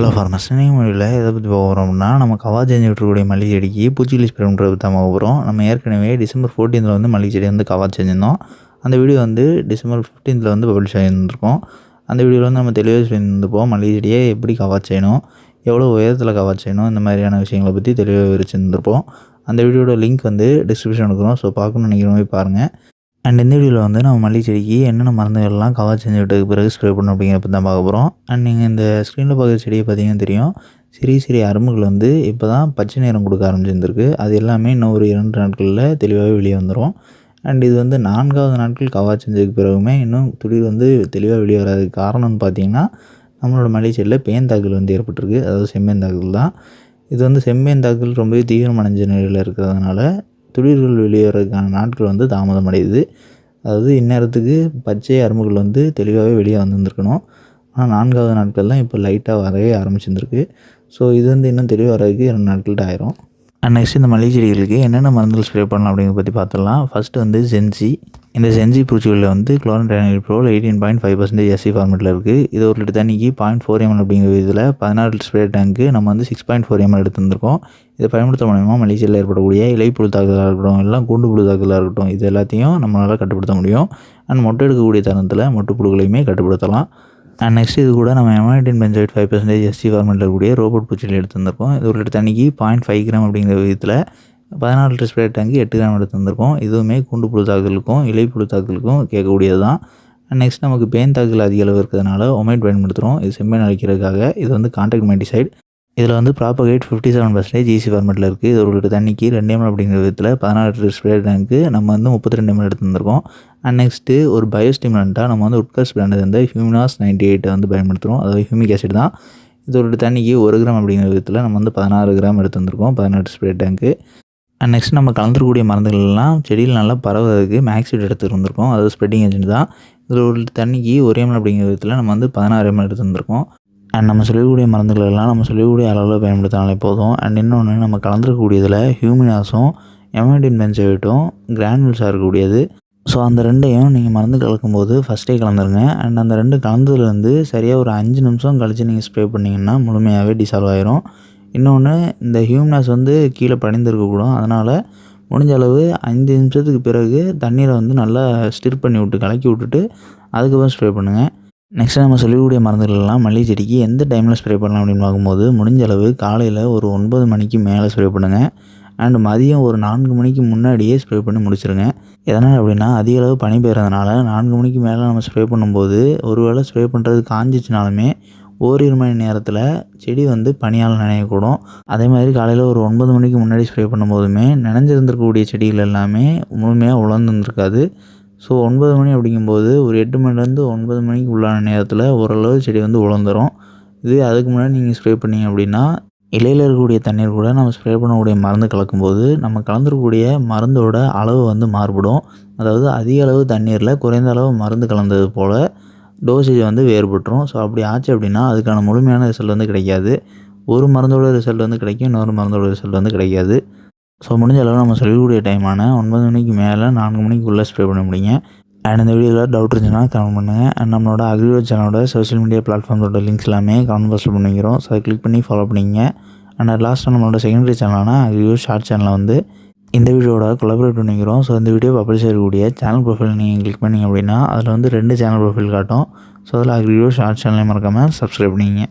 Hello farmers இன்னைக்கு மொழியில் எதை பற்றி போக போகிறோம்னா நம்ம கவா செஞ்சு விட்டுருக்கூடிய மல்லிகை செடிக்கு பூச்சிக்கொல்லி ஸ்ப்ரே பண்ணுறது தான் போக போகிறோம் நம்ம ஏற்கனவே டிசம்பர் ஃபோர்டீனில் வந்து மல்லிகை செடி வந்து கவா செஞ்சிருந்தோம். அந்த வீடியோ வந்து டிசம்பர் ஃபிஃப்டீனில் வந்து பப்ளிஷ் ஆகியிருந்திருக்கோம் அந்த வீடியோவில் வந்து நம்ம தெளிவாக சொல்லியிருந்திருப்போம் மல்லிகை செடியை எப்படி கவா செய்யணும் எவ்வளோ உயரத்தில் கவா செய்யணும் இந்த மாதிரியான விஷயங்களை பற்றி தெளிவாக விவரிச்சிருந்திருப்போம். அந்த வீடியோட லிங்க் வந்து டிஸ்கிரிப்ஷன் இருக்கிறோம் ஸோ பார்க்கணும்னு நினைக்கிறவங்க பாருங்கள் அண்ட் இந்த வீடியோவில் வந்து நம்ம மல்லிகை செடிக்கு என்னென்ன மருந்துகள்லாம் கவர் செஞ்சு விட்டதுக்கு பிறகு ஸ்ப்ரே பண்ணணும் அப்படிங்கிறப்ப தான் பார்க்க போகிறோம் அண்ட் நீங்கள் இந்த ஸ்க்ரீனில் பார்க்குற செடியை பார்த்தீங்கன்னா தெரியும். சிறிய சிறிய அரும்புகள் வந்து இப்போ தான் பச்சை நிறம் கொடுக்க ஆரம்பிச்சிருந்துருக்கு. அது எல்லாமே இன்னும் ஒரு இரண்டு நாட்களில் தெளிவாகவே வெளியே வந்துடும் அண்ட் இது வந்து நான்காவது நாட்கள் கவர் செஞ்சதுக்கு பிறகுமே இன்னும் துளிர் வந்து தெளிவாக வெளியே வராதுக்கு காரணம்னு பார்த்தீங்கன்னா நம்மளோட மல்லிகை செடியில் பேந்தாக்குதல் வந்து ஏற்பட்டிருக்கு. அதாவது செம்மேந்தாக்குதல் தான். இது வந்து செம்மேந்தாக்குதல் ரொம்பவே தீவிரமடைஞ்ச நிலையில் இருக்கிறதுனால துளிர்கள் வெளியேறதுக்கான நாட்கள் வந்து தாமதம் அடையுது அதாவது இந்நேரத்துக்கு பச்சை அரும்புகள் வந்து தெளிவாகவே வெளியே வந்துருந்துருக்கணும். ஆனால் நான்காவது நாட்கள் தான் இப்போ லைட்டாக வரவே ஆரம்பிச்சிருந்துருக்கு. ஸோ இது வந்து இன்னும் தெளிவாக வரதுக்கு ரெண்டு நாட்கள்ட்ட ஆயிரும். அண்ட் நெக்ஸ்ட் இந்த மல்லிகை செடிகளுக்கு என்னென்ன மருந்துகள் ஸ்ப்ரே பண்ணலாம் அப்படிங்கிறத பற்றி பார்த்துடலாம். ஃபஸ்ட்டு வந்து ஜென்சி இந்த சென்சி பூச்சிகளில் வந்து குளோரன்டைனில் ப்ரோல் eighteen point five percentage SC ஃபார்மெட்டில் இருக்குது இது ஒரு லிட்டர் தண்ணிக்கு பாயிண்ட் ஃபோர் எம்எல் அப்படிங்கிற இதில் பதினாறு லிட்டர் ஸ்ப்ரே டேங்க்கு நம்ம வந்து சிக்ஸ் பாயிண்ட் ஃபோர் எம்எல் எடுத்துருந்துருக்கோம் இதை பயன்படுத்த மூலயமா மலேசியாவில் ஏற்படக்கூடிய இலை புழு தாக்குதலாக இருக்கட்டும் எல்லாம் கூண்டு புழு தாக்குதலாக இருக்கட்டும் இது எல்லாத்தையும் நம்மளால் கட்டுப்படுத்த முடியும். அண்ட் மொட்டை எடுக்கக்கூடிய தருணத்தில் மொட்டு புழுக்களையுமே கட்டுப்படுத்தலாம். அண்ட் நெக்ஸ்ட் இது கூட நம்ம எமாய்டின் பென்சைட் ஃபைவ் பர்சன்டேஜ் எஸ்சி ஃபார்மெட்டில் இருக்கக்கூடிய ரோபோட் பூச்சியில் எடுத்துருந்துருக்கோம் இது ஒரு லிட்டர் தண்ணிக்கு பாயிண்ட் ஃபைவ் கிராம் அப்படிங்கிற விதத்தில் பதினாறு லிட்டர் ஸ்ப்ரே டேங்கு எட்டு கிராம் எடுத்து வந்திருக்கோம் இதுவுமே குண்டு புழு தாக்குதலுக்கும் இலை புழு தாக்குதலுக்கும் கேட்கக்கூடியது தான் நெக்ஸ்ட் நமக்கு பேன் தாக்குதல் அதிக அளவு இருக்கிறதுனால ஒமைட் பயன்படுத்துகிறோம் இது செம்மன் அழிக்கிறதுக்காக. இது வந்து கான்டாக்ட் மெடிசைட் இதில் வந்து ப்ராப்பகேட் ஃபிஃப்டி செவன் பர்சன்டேஜ் ஈஸி ஃபார்மெட்டில் இருக்குது இது ஒரு லிட்டர் தண்ணிக்கு ரெண்டு எம்எல் அப்படிங்கிற விதத்தில் பதினாறு லிட்டர் ஸ்ப்ரே டேங்க்கு நம்ம வந்து முப்பத்தி ரெண்டு எம்எல் எடுத்து வந்திருக்கோம் அண்ட் நெக்ஸ்ட்டு ஒரு பயோஸ்டிமுலண்ட்டாக நம்ம வந்து உட்கர்ஸ் பிராண்டட் வந்து ஹியூமினாஸ் நைன்டி எயிட்டை வந்து பயன்படுத்துகிறோம் அதாவது ஹியூமிக் ஆசிட் தான். இது ஒரு தண்ணிக்கு ஒரு கிராம் அப்படிங்கிற விதத்தில் நம்ம வந்து பதினாறு கிராம் எடுத்து வந்திருக்கோம் பதினெட்டு ஸ்ப்ரே டேங்க்கு அண்ட் நெக்ஸ்ட் நம்ம கலந்துருக்கூடிய மருந்துகள்லாம் செடியில் நல்லா பரவுறதுக்கு மேக்ஸிட் எடுத்துகிட்டு வந்திருக்கோம். அது ஸ்ப்ரெட்டிங் ஏஜென்ட் தான். இதில் ஒரு தண்ணிக்கு ஒரே எம்எல் அப்படிங்கிற விதத்தில் நம்ம வந்து பதினாறு எம்எல் எடுத்து வந்திருக்கோம். அண்ட் நம்ம சொல்லக்கூடிய மருந்துகள் எல்லாம் நம்ம சொல்லக்கூடிய அளவில் பயன்படுத்தினாலே போதும். அண்ட் இன்னொன்று நம்ம கலந்துருக்கக்கூடியதில் ஹியூமினாஸும் எமோடின் பென்சைட்டும் கிரானுல்ஸாக இருக்கக்கூடியது. ஸோ அந்த ரெண்டையும் நீங்கள் மருந்து கலக்கும்போது ஃபஸ்ட்டே கலந்துருங்க. அண்ட் அந்த ரெண்டு கலந்ததுலேருந்து சரியாக ஒரு அஞ்சு நிமிஷம் கழித்து நீங்கள் ஸ்ப்ரே பண்ணிங்கன்னா முழுமையாகவே டிசால்வ் ஆயிரும். இன்னொன்று இந்த ஹியூம்னஸ் வந்து கீழே பணிந்திருக்கக்கூடும் அதனால் முடிஞ்ச அளவு அஞ்சு நிமிஷத்துக்கு பிறகு தண்ணீரை வந்து நல்லா ஸ்டிர் பண்ணி விட்டு கலக்கி விட்டுட்டு அதுக்கப்புறம் ஸ்ப்ரே பண்ணுங்கள் நெக்ஸ்ட் நம்ம சொல்லக்கூடிய மருந்துகள்லாம் மல்லிகை செடிக்கு எந்த டைமில் ஸ்ப்ரே பண்ணலாம் அப்படின்னு பார்க்கும்போது முடிஞ்ச அளவு காலையில் ஒரு ஒன்பது மணிக்கு மேலே ஸ்ப்ரே பண்ணுங்கள் அண்ட் மதியம் ஒரு நான்கு மணிக்கு முன்னாடியே ஸ்ப்ரே பண்ணி முடிச்சிருங்க. எதனால் அப்படின்னா அதிக அளவு பனி பெய்கிறதுனால நான்கு மணிக்கு மேலே நம்ம ஸ்ப்ரே பண்ணும்போது ஒருவேளை ஸ்ப்ரே பண்ணுறது காஞ்சிச்சினாலுமே ஓரிரு மணி நேரத்தில் செடி வந்து பனியால் நனையக்கூடும். அதே மாதிரி காலையில் ஒரு ஒன்பது மணிக்கு முன்னாடி ஸ்ப்ரே பண்ணும்போதுமே நனைஞ்சிருந்திருக்கக்கூடிய செடிகள் எல்லாமே முழுமையாக உலர்ந்துருந்துருக்காது. ஸோ ஒன்பது மணி அப்படிங்கும்போது ஒரு எட்டு மணிலேருந்து ஒன்பது மணிக்கு உள்ளான நேரத்தில் ஓரளவு செடி வந்து உலர்ந்துடும் இது அதுக்கு முன்னாடி நீங்கள் ஸ்ப்ரே பண்ணீங்க அப்படின்னா இலையில் இருக்கக்கூடிய தண்ணீர் கூட நம்ம ஸ்ப்ரே பண்ணக்கூடிய மருந்து கலக்கும்போது நம்ம கலந்துருக்கக்கூடிய மருந்தோட அளவு வந்து மாறுபடும். அதாவது அதிக அளவு தண்ணீரில் குறைந்த அளவு மருந்து கலந்தது போல் டோசேஜ் வந்து வேறுபட்டுரும். ஸோ அப்படி ஆச்சு அப்படின்னா அதுக்கான முழுமையான ரிசல்ட் வந்து கிடைக்காது. ஒரு மருந்தோட ரிசல்ட் வந்து கிடைக்கும் இன்னொரு மருந்தோட ரிசல்ட் வந்து கிடைக்காது. ஸோ முடிஞ்ச அளவு நம்ம சொல்லக்கூடிய டைமான ஒன்பது மணிக்கு மேலே நான்கு மணிக்குள்ளே ஸ்ப்ரே பண்ண முடியுங்க. அண்ட் இந்த வீடியோவில் டவுட் இருந்துச்சுன்னா கமெண்ட் பண்ணுங்கள் அண்ட் நம்மளோட அக்ரிவோ சேனலோட சோஷியல் மீடியா பிளாட்ஃபார்மோட லிங்க்ஸ் எல்லாமே கமெண்ட் பாக்ஸில் பண்ணிக்கிறோம். ஸோ அதை கிளிக் பண்ணி ஃபாலோ பண்ணிங்க அண்ட் லாஸ்ட்டாக நம்மளோட செகண்டரி சேனலான அக்ரிவோ ஷார்ட் சேனலில் வந்து இந்த வீடியோட கொலாபரேட் பண்ணிக்கிறோம். ஸோ இந்த வீடியோ பப்ளிஷ் ஆகக்கூடிய சேனல் ப்ரொஃபைல் நீங்கள் கிளிக் பண்ணிங்க அப்படின்னா அதில் வந்து ரெண்டு சேனல் ப்ரொஃபைல் காட்டும். ஸோ அதில் அக்ரிவோ ஷார்ட் சேனலையும் மறக்காமல் சப்ஸ்கிரைப் பண்ணிங்க